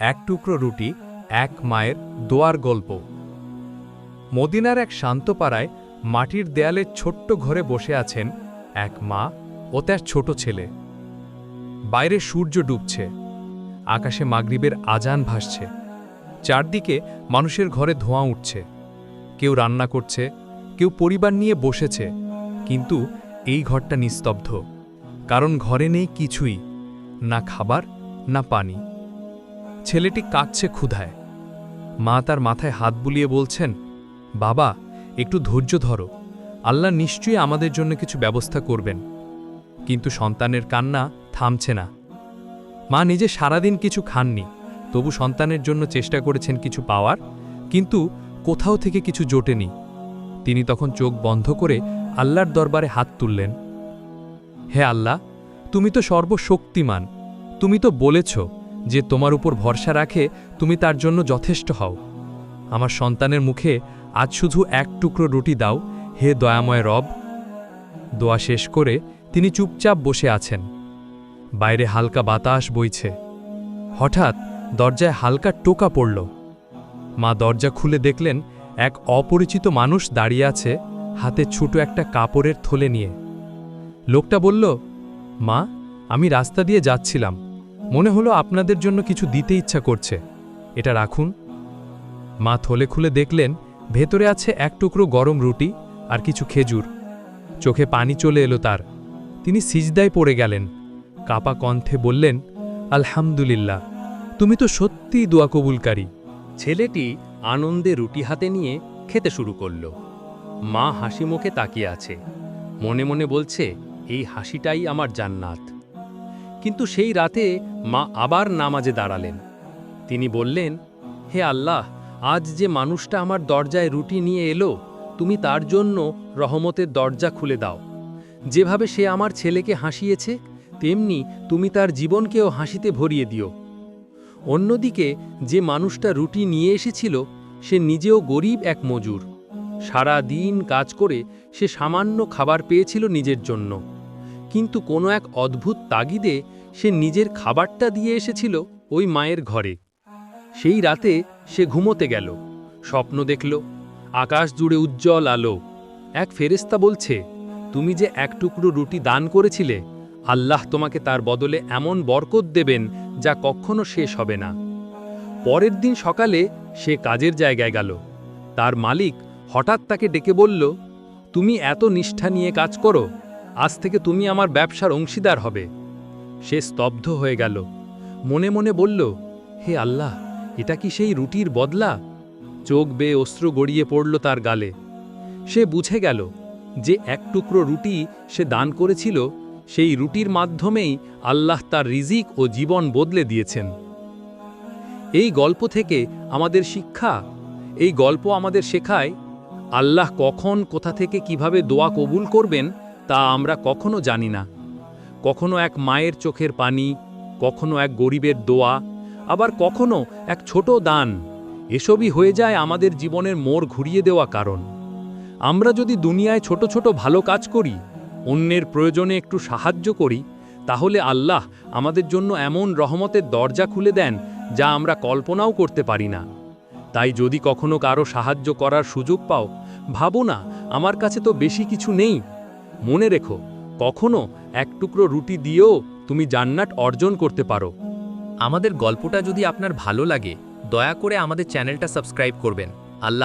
এক টুকরো রুটি, এক মায়ের দোয়ার গল্প। মদিনার এক শান্ত পাড়ায় মাটির দেয়ালে ছোট্ট ঘরে বসে আছেন এক মা ও তার ছোট ছেলে। বাইরে সূর্য ডুবছে, আকাশে মাগরিবের আজান ভাসছে। চারদিকে মানুষের ঘরে ধোঁয়া উঠছে। কেউ রান্না করছে, কেউ পরিবার নিয়ে বসেছে, কিন্তু এই ঘরটা নিস্তব্ধ। কারণ ঘরে নেই কিছুই, না খাবার, না পানি। ছেলেটি কাঁদছে ক্ষুধায়। মা তার মাথায় হাত বুলিয়ে বলছেন, বাবা, একটু ধৈর্য ধরো। আল্লাহ নিশ্চয়ই আমাদের জন্য কিছু ব্যবস্থা করবেন। কিন্তু সন্তানের কান্না থামছে না। মা নিজে সারাদিন কিছু খাননি। তবু সন্তানের জন্য চেষ্টা করেছেন কিছু পাওয়ার, কিন্তু কোথাও থেকে কিছু জোটেনি। তিনি তখন চোখ বন্ধ করে আল্লাহর দরবারে হাত তুললেন। হে আল্লাহ, তুমি তো সর্বশক্তিমান। তুমি তো বলেছ যে তোমার উপর ভরসা রাখে, তুমি তার জন্য যথেষ্ট হও। আমার সন্তানের মুখে আজ শুধু এক টুকরো রুটি দাও, হে দয়াময় রব। দোয়া শেষ করে তিনি চুপচাপ বসে আছেন। বাইরে হালকা বাতাস বইছে। হঠাৎ দরজায় হালকা টোকা পড়ল। মা দরজা খুলে দেখলেন, এক অপরিচিত মানুষ দাঁড়িয়ে আছে হাতে ছোট একটা কাপড়ের থলে নিয়ে। লোকটা বলল, মা, আমি রাস্তা দিয়ে যাচ্ছিলাম। মনে হলো আপনাদের জন্য কিছু দিতে ইচ্ছা করছে। এটা রাখুন। মা থলে খুলে দেখলেন, ভেতরে আছে এক টুকরো গরম রুটি আর কিছু খেজুর। চোখে পানি চলে এলো তার। তিনি সিজদায় পড়ে গেলেন। কাপা কণ্ঠে বললেন, আলহামদুলিল্লাহ, তুমি তো সত্যিই দোয়া কবুলকারী। ছেলেটি আনন্দে রুটি হাতে নিয়ে খেতে শুরু করল। মা হাসি মুখে তাকিয়ে আছে। মনে মনে বলছে, এই হাসিটাই আমার জান্নাত। কিন্তু সেই রাতে মা আবার নামাজে দাঁড়ালেন। তিনি বললেন, হে আল্লাহ, আজ যে মানুষটা আমার দরজায় রুটি নিয়ে এলো, তুমি তার জন্য রহমতের দরজা খুলে দাও। যেভাবে সে আমার ছেলেকে হাসিয়েছে, তেমনি তুমি তার জীবনকেও হাসিতে ভরিয়ে দিও। অন্যদিকে, যে মানুষটা রুটি নিয়ে এসেছিল, সে নিজেও গরিব এক মজুর। সারা দিন কাজ করে সে সামান্য খাবার পেয়েছিল নিজের জন্য। কিন্তু কোনো এক অদ্ভুত তাগিদে সে নিজের খাবারটা দিয়ে এসেছিল ওই মায়ের ঘরে। সেই রাতে সে ঘুমোতে গেল, স্বপ্ন দেখল, আকাশ জুড়ে উজ্জ্বল আলো। এক ফেরেস্তা বলছে, তুমি যে এক টুকরো রুটি দান করেছিলে, আল্লাহ তোমাকে তার বদলে এমন বরকত দেবেন যা কখনো শেষ হবে না। পরের দিন সকালে সে কাজের জায়গায় গেল। তার মালিক হঠাৎ তাকে ডেকে বলল, তুমি এত নিষ্ঠা নিয়ে কাজ করো আজ থেকে তুমি আমার ব্যবসার অংশীদার হবে। সে স্তব্ধ হয়ে গেল। মনে মনে বলল, হে আল্লাহ, এটা কি সেই রুটির বদলা? চোখ বেয়ে অস্ত্র গড়িয়ে পড়ল তার গালে। সে বুঝে গেল যে এক টুকরো রুটি সে দান করেছিল, সেই রুটির মাধ্যমেই আল্লাহ তার রিজিক ও জীবন বদলে দিয়েছেন। এই গল্প থেকে আমাদের শিক্ষা, এই গল্প আমাদের শেখায়, আল্লাহ কখন কোথা থেকে কীভাবে দোয়া কবুল করবেন তা আমরা কখনো জানি না। কখনো এক মায়ের চোখের পানি, কখনো এক গরিবের দোয়া, আবার কখনো এক ছোট দান। এসবই হয়ে যায় আমাদের জীবনের মোড় ঘুরিয়ে দেওয়া কারণ। আমরা যদি দুনিয়ায় ছোট ছোট ভালো কাজ করি, অন্যের প্রয়োজনে একটু সাহায্য করি, তাহলে আল্লাহ আমাদের জন্য এমন রহমতের দরজা খুলে দেন যা আমরা কল্পনাও করতে পারি না। তাই যদি কখনো কারও সাহায্য করার সুযোগ পাও, ভাবো না, আমার কাছে তো বেশি কিছু নেই। মনে রেখো, কখনো এক টুকরো রুটি দিয়েও তুমি জান্নাত অর্জন করতে পারো। আমাদের গল্পটা যদি আপনার ভালো লাগে, দয়া করে আমাদের চ্যানেলটা সাবস্ক্রাইব করবেন। আল্লাহ